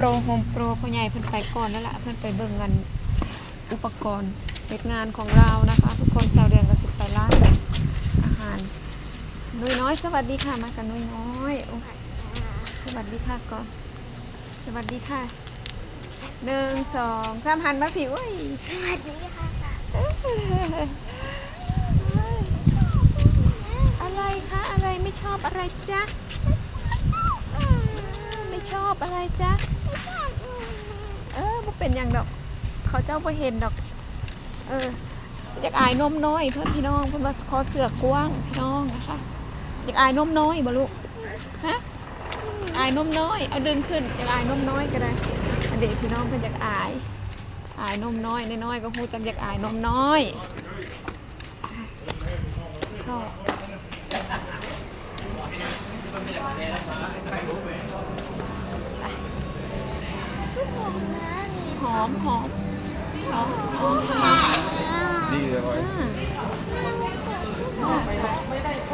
โปรโฮมโปรพ่อใหญ่เพิ่นไปก่อนแล้วล่ะเพิ่นไปเบิ่งกันอุปกรณ์เหตุงานของเรานะคะ ทุกคนสาวเดือนก็สิไปร้านอาหารนุ้ยน้อย สวัสดีค่ะมากันนุ้ยน้อยโอ้สวัสดีค่ะก่อน สวัสดีค่ะหนึ่งสองสามหันมาผิวอุ้ยสวัสดีค่ะอะไรคะอะไรไม่ชอบอะไรจ๊ะไม่ ชอบอะไรจ๊ะเออบ่เป็นอย่างดอก เขาเจ้าบ่เห็นดอก เอออยากอายนมน้อย เพื่อนพี่น้องเพื่อนมาคอเสือกกว้างพี่น้องนะคะอยากอายนมน้อยบ่ลูกฮะอายนมน้อยเอาดึงขึ้นอยากอายนมน้อยก็ได้อันเด็กพี่น้องเพื่อนอยากอาย อายนมน้อยน้อยก็ฮู้จำอยากอายนมน้อยกคนนะนี่ หอมหอมหอมหอมหอมดีเลยบอย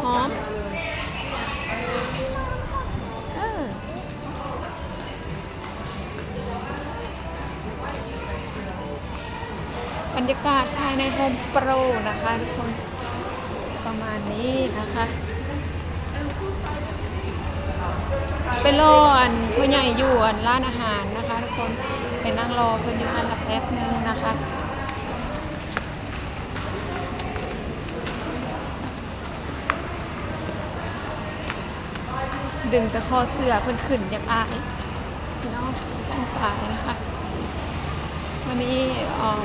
หอมเออบรรยากาศภายในโฮมโปรนะคะทุกคนประมาณนี้นะคะ ไปรออันพ่อใหญ่อยู่อันร้านอาหารนะคะทุกคนไปนั่งรอเพื่อนอยู่อันละแป๊บนึงนะคะดึงต่คอเสื้อเพื่อนขึ้นอยากอายน้องต้องตายนะคะ วันนี้เออ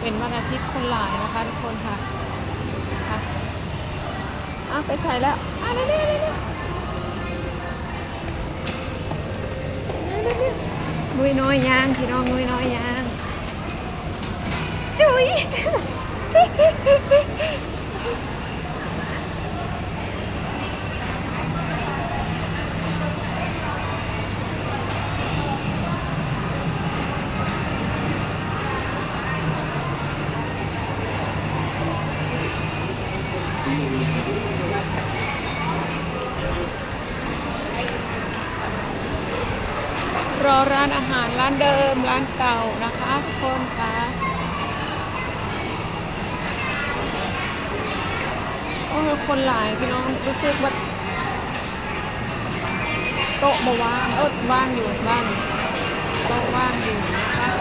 เป็นวันอาทิตย์คนหลายนะคะทุกคนค่ะค่ะอะไปใส่แล้วอะเร็วๆ นุ้ยน้อยยางพี่น้องนุ้ยน้อยยางจุ้ย อร้านอาหารร้านเดิมร้านเก่านะคะทุกคนค่ะโอ้ยคนหลายพี่น้องรู้สึกว่าโต๊ะบาว่างเออว่างอยู่ว่างโต๊ะว่างอยู่นะคะ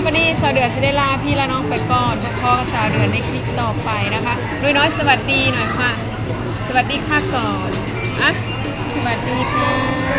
เอาวันนี้ชาวเดือนจะได้ลาพี่และน้องไปก่อนพอชาวเดือนในคลิปต่อไปนะคะน้ยน้อยสวัสดีหน่อยค่ะ สวัสดีค่ะก่อนอะสวัสดีค่ะ